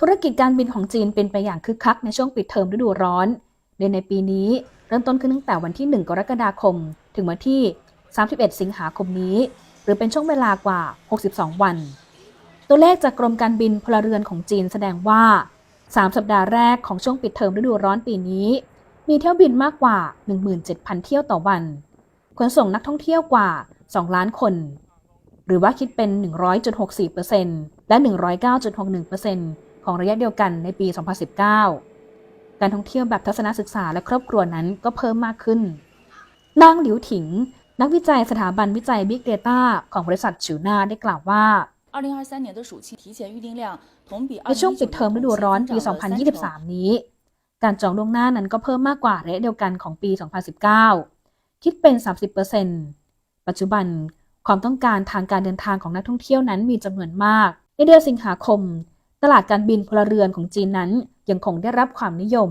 ธุรกิจการบินของจีนเป็นไปอย่างคึกคักในช่วงปิดเทอมฤดูร้อน โดยในปีนี้เริ่มต้นขึ้นตั้งแต่วันที่ 1 กรกฎาคม ถึงวันที่ 31 สิงหาคมนี้ หรือเป็นช่วงเวลากว่า 62 วัน ตัวเลขจากกรมการบินพลเรือนของจีนแสดงว่า 3 สัปดาห์แรกของช่วงปิดเทอมฤดูร้อนปีนี้ มีเที่ยวบินมากกว่า 17,000 เที่ยวต่อวัน ขนส่งนักท่องเที่ยวกว่า 2 ล้านคน หรือว่าคิดเป็น 100.64%และ 109.61% ของระยะเดียวกันในปี 2019 การท่องเที่ยวแบบทัศนศึกษาและครอบครัวนั้นก็เพิ่มมากขึ้น นางหลิวถิง นักวิจัยสถาบันวิจัย Big Data ของบริษัทชิวนาได้กล่าวว่าในช่วงปิดเทอมฤดูร้อนปี 2023 นี้ การจองล่วงหน้านั้นก็เพิ่มมากกว่าระยะเดียวกันของปี 2019 คิดเป็น 30%ปัจจุบันความต้องการทางการเดินทางของนักท่องเที่ยวนั้นมีจำนวนมาก ในเดือนสิงหาคม ตลาดการบินพลเรือนของจีนนั้นยังคงได้รับความนิยม